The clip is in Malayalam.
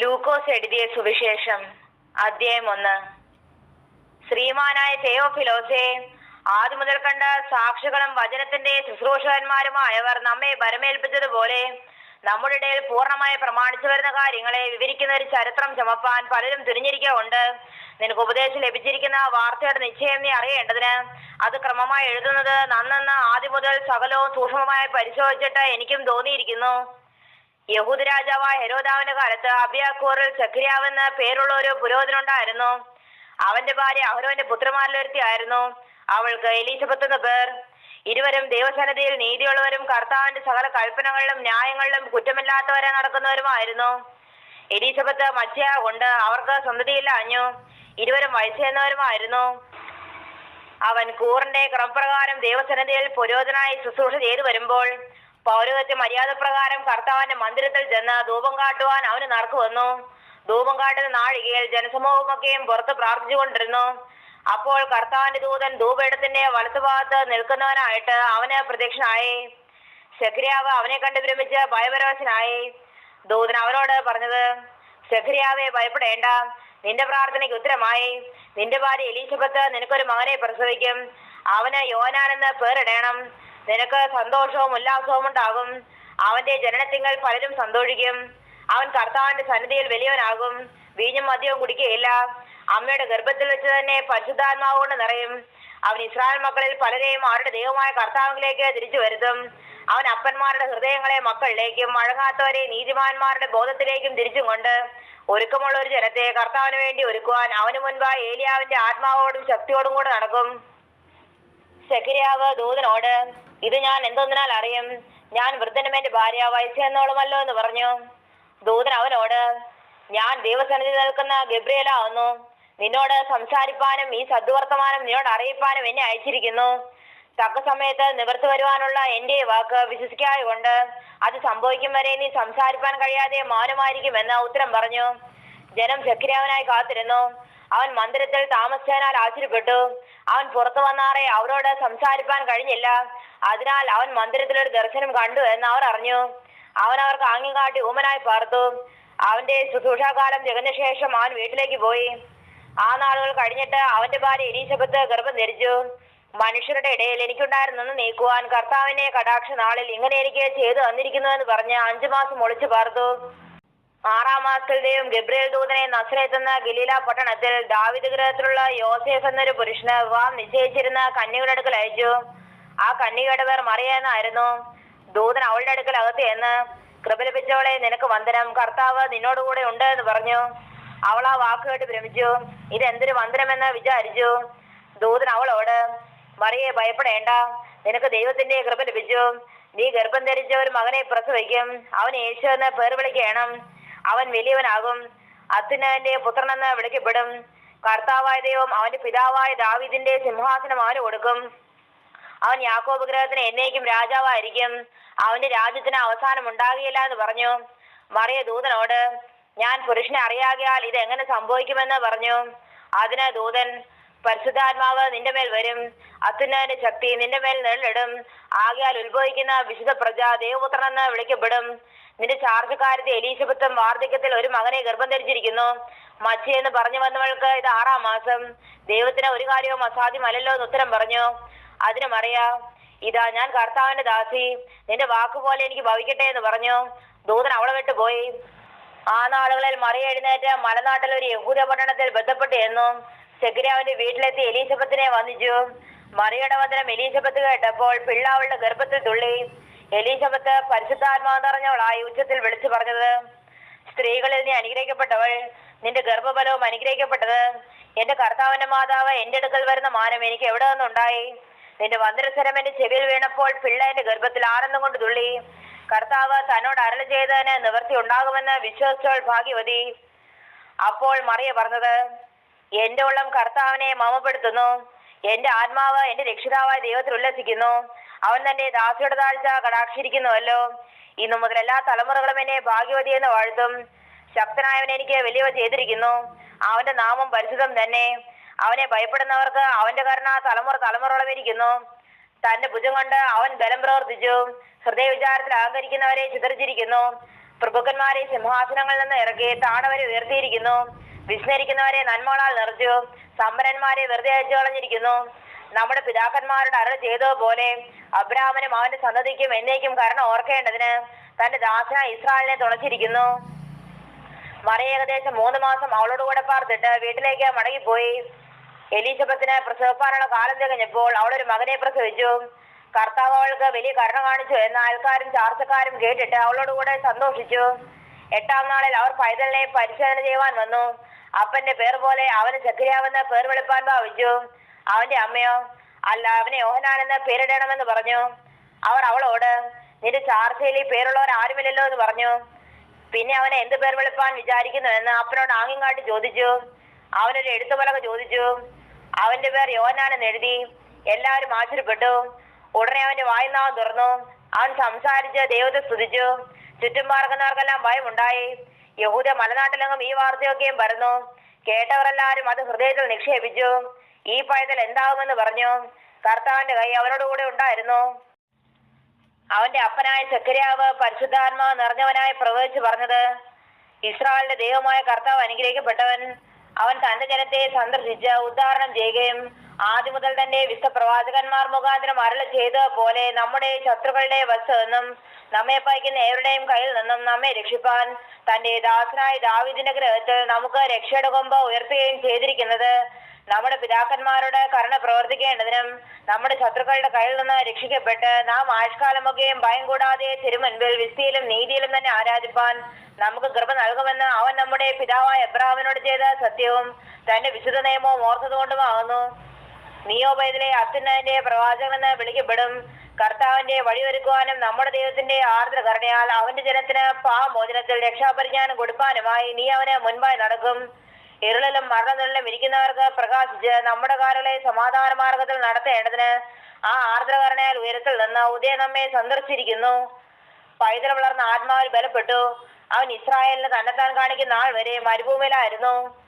ലൂക്കോസ് എഴുതിയ സുവിശേഷം അധ്യായം ഒന്ന്. ശ്രീമാനായ തെയോഫിലോസെ ആദ്യം മുതൽ കണ്ട സാക്ഷികളും വചനത്തിന്റെ ശുശ്രൂഷകന്മാരുമായവർ നമ്മെ ഭരമേൽപ്പിച്ചതുപോലെ നമ്മുടെ ഇടയിൽ പൂർണമായി പ്രമാണിച്ചു വരുന്ന കാര്യങ്ങളെ വിവരിക്കുന്ന ഒരു ചരിത്രം ചുമപ്പാൻ പലരും തിരിഞ്ഞിരിക്കുന്നുണ്ട് നിനക്ക് ഉപദേശം ലഭിച്ചിരിക്കുന്ന വാർത്തയുടെ നിശ്ചയം നീ അറിയേണ്ടതിന് അത് ക്രമമായി എഴുതുന്നത് നന്നെന്ന് ആദ്യം മുതൽ സകലവും സൂക്ഷ്മമായി പരിശോധിച്ചിട്ട് എനിക്കും തോന്നിയിരിക്കുന്നു. യഹൂദ രാജാവായ ഹെരോദാവിന്റെ കാലത്ത് അബിയാക്കൂറിൽ ചക്രിയാവെന്ന് പേരുള്ള ഒരു പുരോഹിതനുണ്ടായിരുന്നു. അവന്റെ ഭാര്യ അഹരോന്റെ പുത്രന്മാരിലൊരുത്തിയായിരുന്നു. അവൾക്ക് എലീസബത്ത് എന്ന പേർ. ഇരുവരും ദൈവസന്നിധിയിൽ നീതിയുള്ളവരും കർത്താവിന്റെ സകല കൽപ്പനകളിലും ന്യായങ്ങളിലും കുറ്റമില്ലാത്തവരെ നടക്കുന്നവരുമായിരുന്നു. എലീസബത്ത് മച്ചയ കൊണ്ട് അവർക്ക് സന്തതിയില്ലാഞ്ഞു ഇരുവരും വയസ്സേന്നവരുമായിരുന്നു അവൻ കൂറിന്റെ ക്രമപ്രകാരം ദൈവസന്നിധിയിൽ പുരോഹിതനായി ശുശ്രൂഷ ചെയ്തു വരുമ്പോൾ പൗരോഹിത്യ മര്യാദ പ്രകാരം കർത്താവിന്റെ മന്ദിരത്തിൽ ചെന്ന് ധൂപം കാട്ടുവാൻ അവന് നടക്കു വന്നു. ധൂപം കാട്ടുന്ന നാഴികയിൽ ജനസമൂഹമൊക്കെയും പുറത്ത് പ്രാർത്ഥിച്ചുകൊണ്ടിരുന്നു. അപ്പോൾ കർത്താവിന്റെ ദൂതൻ ധൂപയിടത്തിന്റെ വലത്തുഭാഗത്ത് നിൽക്കുന്നവനായിട്ട് അവന് പ്രത്യക്ഷനായി. ശക്രിയാവ് അവനെ കണ്ട് വിരമിച്ച് ഭയപരവശനായി. ദൂതൻ അവനോട് പറഞ്ഞത് ശക്രിയാവെ ഭയപ്പെടേണ്ട. നിന്റെ പ്രാർത്ഥനയ്ക്ക് ഉത്തരമായി. നിന്റെ ഭാര്യ എലീസബത്ത് നിനക്കൊരു മകനെ പ്രസവിക്കും. അവന് യോനാനെന്ന് പേരിടണം. നിനക്ക് സന്തോഷവും ഉല്ലാസവും ഉണ്ടാകും. അവന്റെ ജനനത്തിങ്ങൾ പലരും സന്തോഷിക്കും. അവൻ കർത്താവിന്റെ സന്നിധിയിൽ വലിയവനാകും. വീഞ്ഞും മദ്യവും കുടിക്കുകയില്ല. അമ്മയുടെ ഗർഭത്തിൽ വെച്ച് തന്നെ പരിശുദ്ധാത്മാവ് കൊണ്ട് നിറയും. അവൻ ഇസ്രായേൽ മക്കളിൽ പലരെയും അവരുടെ ദൈവമായ കർത്താവിലേക്ക് തിരിച്ചു വരുത്തും. അവൻ അപ്പന്മാരുടെ ഹൃദയങ്ങളെ മക്കളിലേക്കും മഴങ്ങാത്തവരെ നീതിമാന്മാരുടെ ബോധത്തിലേക്കും തിരിച്ചും കൊണ്ട് ഒരുക്കമുള്ള ഒരു ജനത്തെ കർത്താവിന് വേണ്ടി ഒരുക്കുവാൻ അവന് മുൻപായി ഏലിയാവിന്റെ ആത്മാവോടും ശക്തിയോടും കൂടെ നടക്കും. ശക്രിയാവ് ദൂതനോട് ഇത് ഞാൻ എന്തൊന്നിനാൽ അറിയും. ഞാൻ വൃദ്ധനും എന്റെ ഭാര്യ വയസ്സെന്നോളുമല്ലോ എന്ന് പറഞ്ഞു. ദൂതൻ അവനോട് ഞാൻ ദൈവസന്നിധി നിൽക്കുന്ന ഗബ്രിയലാവുന്നു. നിന്നോട് സംസാരിപ്പാനും ഈ സദ്വർത്തമാനം നിന്നോട് അറിയിപ്പാനും എന്നെ അയച്ചിരിക്കുന്നു. തക്ക സമയത്ത് നിവർത്തി വരുവാനുള്ള എന്റെ വാക്ക് വിശ്വസിക്കാതെ കൊണ്ട് അത് സംഭവിക്കും വരെ നീ സംസാരിപ്പാൻ കഴിയാതെ മൗനമായിരിക്കും എന്ന് ഉത്തരം പറഞ്ഞു. ജനം ചക്രിയാവനായി കാത്തിരുന്നു. അവൻ മന്ദിരത്തിൽ താമസിച്ചതിനാൽ ആശ്ചര്യപ്പെട്ടു അവൻ പുറത്തു വന്നാറേ അവരോട് സംസാരിപ്പാൻ കഴിഞ്ഞില്ല. അതിനാൽ അവൻ മന്ദിരത്തിൽ ഒരു ദർശനം കണ്ടു എന്ന് അവർ അറിഞ്ഞു. അവൻ അവർക്ക് ആംഗ്യം കാട്ടി പാർത്തു. അവന്റെ ശുശ്രൂഷാകാലം തികഞ്ഞ ശേഷം അവൻ വീട്ടിലേക്ക് പോയി. ആ നാളുകൾ കഴിഞ്ഞിട്ട് അവന്റെ ഭാര്യ എലീസബത്ത് ഗർഭം ധരിച്ചു. മനുഷ്യരുടെ ഇടയിൽ എനിക്കുണ്ടായിരുന്നെന്ന് നീക്കുവാൻ കർത്താവിനെ കടാക്ഷ നാളിൽ ഇങ്ങനെ എനിക്ക് ചെയ്തു തന്നിരിക്കുന്നു എന്ന് പറഞ്ഞ് അഞ്ചു മാസം ഒളിച്ചു പാർത്തു. ആറാം മാസത്തിൽ ദൈവം ഗബ്രിയേൽ ദൂതനെ നസ്രയെത്തുന്ന ഗലീല പട്ടണത്തിൽ ദാവിദ് ഗ്രഹത്തിലുള്ള യോസേഫ് എന്നൊരു പുരുഷന് വിവാഹം നിശ്ചയിച്ചിരുന്ന കന്യകയുടെ അടുക്കൽ അയച്ചു. ആ കന്യകയുടെ പേർ മറിയാന്നായിരുന്നു ദൂതൻ അവളുടെ അടുക്കൽ അകത്ത് എന്ന് കൃപ ലഭിച്ചവളെ നിനക്ക് വന്ദനം. കർത്താവ് നിന്നോടുകൂടെ ഉണ്ട് എന്ന് പറഞ്ഞു. അവൾ ആ വാക്ക് കേട്ട് ഭ്രമിച്ചു. ഇത് എന്തൊരു വന്ദനമെന്ന് വിചാരിച്ചു? ദൂതൻ അവളോട് മറിയെ ഭയപ്പെടേണ്ട. നിനക്ക് ദൈവത്തിന്റെ കൃപ ലഭിച്ചു. നീ ഗർഭം ധരിച്ച ഒരു മകനെ പ്രസവിക്കും അവൻ യേശു എന്ന് പേർ വിളിക്കണം. അവൻ വലിയവനാകും. അത്തിനവന്റെ പുത്രനെന്ന് വിളിക്കപ്പെടും. കർത്താവായ ദൈവം അവന്റെ പിതാവായ ദാവിദിന്റെ സിംഹാസനം അവന് കൊടുക്കും. അവൻ യാക്കോബ് ഗ്രഹത്തിന് എന്നേക്കും രാജാവായിരിക്കും. അവന്റെ രാജ്യത്തിന് അവസാനം ഉണ്ടാകുകയില്ല എന്ന് പറഞ്ഞു. മറിയ ദൂതനോട് ഞാൻ പുരുഷനെ അറിയാകിയാൽ ഇത് എങ്ങനെ സംഭവിക്കുമെന്ന് പറഞ്ഞു. അതിന് ദൂതൻ പരിശുദ്ധാത്മാവ് നിന്റെ മേൽ വരും. അത്യുന്നതിന്റെ ശക്തി നിന്റെ മേൽ നിഴലിടും. ആകയാൽ ഉത്ഭവിക്കുന്ന വിശുദ്ധ പ്രജ ദേവപുത്രൻ എന്ന് വിളിക്കപ്പെടും. നിന്റെ ചാർജക്കാരത്തെ എലീശപുത്രം വാർദ്ധക്യത്തിൽ ഒരു മകനെ ഗർഭം ധരിച്ചിരിക്കുന്നു. മച്ചി എന്ന് പറഞ്ഞു വന്നവൾക്ക് ഇത് ആറാം മാസം. ദൈവത്തിന് ഒരു കാര്യവും അസാധ്യമല്ലല്ലോ എന്ന് ഉത്തരം പറഞ്ഞു. അതിന് മറിയാ ഇതാ ഞാൻ കർത്താവിന്റെ ദാസി. നിന്റെ വാക്കുപോലെ എനിക്ക് ഭവിക്കട്ടെ എന്ന് പറഞ്ഞു. ദൂതൻ അവളെ വിട്ടു പോയി. ആ നാളുകളിൽ മറിയ എഴുന്നേറ്റ് മലനാട്ടിൽ ഒരു യഹൂദ പട്ടണത്തിൽ ബന്ധപ്പെട്ട് എന്നു സെക്രിയാവിന്റെ വീട്ടിലെത്തി എലീസബത്തിനെ വന്നിച്ചു മറിയുടെ വചനം എലീസബത്ത് കേട്ടപ്പോൾ പിള്ള അവളുടെ ഗർഭത്തിൽ തുള്ളി. എലീസബത്ത് പരിശുദ്ധാത്മാവ് നിറഞ്ഞവളായി ഉച്ചത്തിൽ വിളിച്ചു പറഞ്ഞത് സ്ത്രീകളിൽ നീ അനുഗ്രഹിക്കപ്പെട്ടവൾ. നിന്റെ ഗർഭഫലവും അനുഗ്രഹിക്കപ്പെട്ടത്. എന്റെ കർത്താവിന്റെ മാതാവ് എന്റെ അടുക്കൽ വരുന്ന മാനം എനിക്ക് എവിടെ നിന്നുണ്ടായി? നിന്റെ വന്ദരസ്വരം എന്റെ ചെവിയിൽ വീണപ്പോൾ പിള്ള എന്റെ ഗർഭത്തിൽ ആനന്ദം കൊണ്ട് തുള്ളി. കർത്താവ് തന്നോട് അരളി ചെയ്തതിന് നിവർത്തി ഉണ്ടാകുമെന്ന് വിശ്വസിച്ചവൾ ഭാഗ്യവതി. അപ്പോൾ മറിയ പറഞ്ഞത് എന്റെ ഉള്ളം കർത്താവിനെ മമപ്പെടുത്തുന്നു. എന്റെ ആത്മാവ് എന്റെ രക്ഷിതാവായ ദൈവത്തിൽ ഉല്ലസിക്കുന്നു. അവൻ തന്റെ ദാസിയുടെ താഴ്ച കടാക്ഷിരിക്കുന്നുവല്ലോ ഇന്നു മുതൽ എല്ലാ തലമുറകളും എന്നെ ഭാഗ്യവതി എന്ന് വാഴ്ത്തും. ശക്തനായവൻ എനിക്ക് വലിയവ ചെയ്തിരിക്കുന്നു. അവന്റെ നാമം പരിശുദ്ധം തന്നെ. അവനെ ഭയപ്പെടുന്നവർക്ക് അവന്റെ കരുണ തലമുറ തലമുറയോളം ഇരിക്കുന്നു. തന്റെ ഭുജം കൊണ്ട് അവൻ ബലം പ്രവർത്തിച്ചു. ഹൃദയ വിചാരത്തിൽ അഹങ്കരിക്കുന്നവരെ ചിതറിച്ചിരിക്കുന്നു. പ്രഭുക്കന്മാരെ സിംഹാസനങ്ങളിൽ നിന്ന് ഇറക്കി താണവരെ ഉയർത്തിയിരിക്കുന്നു. വിസ്മരിക്കുന്നവരെ നന്മകളാൽ നിറച്ചു സമ്പന്നന്മാരെ വെറുതെ അയച്ചു കളഞ്ഞിരിക്കുന്നു നമ്മുടെ പിതാക്കന്മാരുടെ അരൾ ചെയ്തതുപോലെ അബ്രാഹ്മനും അവന്റെ സന്തതിക്കും എന്നേക്കും കാരണം ഓർക്കേണ്ടതിന് തന്റെ ദാസനായ ഇസ്രായേലിനെ തുണച്ചിരിക്കുന്നു. മറിയ ഏകദേശം മൂന്ന് മാസം അവളോട് കൂടെ പാർത്തിട്ട് വീട്ടിലേക്ക് മടങ്ങിപ്പോയി. എലീസബത്തിന് പ്രസവിപ്പാനുള്ള കാലം തികഞ്ഞപ്പോൾ അവളൊരു മകനെ പ്രസവിച്ചു. കർത്താവ് അവൾക്ക് വലിയ കരുണ കാണിച്ചു എന്ന ആൾക്കാരും ചാർച്ചക്കാരും കേട്ടിട്ട് അവളോട് കൂടെ സന്തോഷിച്ചു. എട്ടാം നാളിൽ അവർ പൈതലിനെ പരിശോധന ചെയ്യുവാൻ വന്നു. അപ്പന്റെ പേർ പോലെ അവന് ചക്രിയാവെന്ന പേർ വെളുപ്പാൻ ഭാവിച്ചു അവന്റെ അമ്മയോ? അല്ല അവനെ യോഹനാനെന്ന് പേരിടണമെന്ന് പറഞ്ഞു. അവർ അവളോട് നിന്റെ ചാർച്ചയിൽ ഈ പേരുള്ളവർ ആരുമില്ലല്ലോ എന്ന് പറഞ്ഞു. പിന്നെ അവനെ എന്ത് പേർ വെളുപ്പാൻ വിചാരിക്കുന്നു എന്ന് അപ്പനോട് ആംഗ്യം കാട്ടി ചോദിച്ചു. അവനൊരു എഴുത്തുപലക ചോദിച്ചു. അവന്റെ പേർ യോഹനാനെന്ന് എഴുതി. എല്ലാവരും ആശ്ചര്യപ്പെട്ടു. ഉടനെ അവന്റെ വായുനാവൻ തുറന്നു. അവൻ സംസാരിച്ച് ദൈവത്തെ സ്തുതിച്ചു. ചുറ്റും പാർക്കുന്നവർക്കെല്ലാം ഭയമുണ്ടായി. യഹൂദ മലനാട്ടിലെങ്ങും ഈ വാർത്തയൊക്കെയും പറഞ്ഞു കേട്ടവരെല്ലാവരും അത് ഹൃദയത്തിൽ നിക്ഷേപിച്ചു. ഈ പൈതൽ എന്താകുമെന്ന് പറഞ്ഞു. കർത്താവിന്റെ കൈ അവനോട് കൂടെ ഉണ്ടായിരുന്നു. അവന്റെ അപ്പനായ ചക്കരിയാവ് പരിശുദ്ധാത്മാവ് നിറഞ്ഞവനായി പ്രവചിച്ചു പറഞ്ഞത് ഇസ്രായേലിന്റെ ദൈവമായ കർത്താവ് അനുഗ്രഹിക്കപ്പെട്ടവൻ അവൻ തന്റെ ജനത്തെ സന്ദർശിച്ച് ഉദ്ധാരണം ചെയ്യുകയും ആദ്യം മുതൽ തന്നെ വിശ്വ പ്രവാചകന്മാർ മുഖാന്തരം അരള ചെയ്ത പോലെ നമ്മുടെ ശത്രുക്കളുടെ വശത്തു നിന്നും നമ്മെ പയക്കുന്ന ഏവരുടെയും കയ്യിൽ നിന്നും നമ്മെ രക്ഷിപ്പാൻ തന്റെ ദാസനായ ദാവിദിന്റെ ഗ്രഹത്തിൽ നമുക്ക് രക്ഷയുടെ കൊമ്പ് ഉയർത്തുകയും ചെയ്തിരിക്കുന്നത് നമ്മുടെ പിതാക്കന്മാരുടെ കരുണ പ്രവർത്തിക്കേണ്ടതിനും നമ്മുടെ ശത്രുക്കളുടെ കയ്യിൽ നിന്ന് രക്ഷിക്കപ്പെട്ട് നാം ആയുഷ്കാലമൊക്കെയും ഭയം കൂടാതെ തിരുമുൻപിൽ വിസ്തിയിലും നീതിയിലും തന്നെ ആരാധിപ്പാൻ നമുക്ക് കൃപ നൽകുമെന്ന് അവൻ നമ്മുടെ പിതാവായ എബ്രാഹിമിനോട് ചെയ്ത സത്യവും തന്റെ വിശുദ്ധ നിയമവും ഓർത്തതുകൊണ്ടുമാകുന്നു. നിയോപൈതലെ അത്യുന്നതിന്റെ പ്രവാചകനെന്ന് വിളിക്കപ്പെടും. കർത്താവിന്റെ വഴിയൊരുക്കുവാനും നമ്മുടെ ദൈവത്തിന്റെ ആർദ്ര കരുണയാൽ അവന്റെ ജനത്തിന് പാമോചനത്തിൽ രക്ഷാപരിജ്ഞാനം കൊടുക്കാനുമായി നീ അവന് മുൻപായി നടക്കും. ഇരുളിലും മരണനിലും ഇരിക്കുന്നവർക്ക് പ്രകാശിച്ച് നമ്മുടെ കാലുകളെ സമാധാന മാർഗത്തിൽ നടത്തേണ്ടതിന് ആ ആർദ്രകരണയാൽ ഉയരത്തിൽ നിന്ന് ഉദയം നമ്മെ സന്ദർശിച്ചിരിക്കുന്നു. പൈതൽ വളർന്ന ആത്മാവിൽ ബലപ്പെട്ടു. അവൻ ഇസ്രായേലിന് തന്നെത്താൻ കാണിക്കുന്ന ആൾ വരെ മരുഭൂമിയിലായിരുന്നു.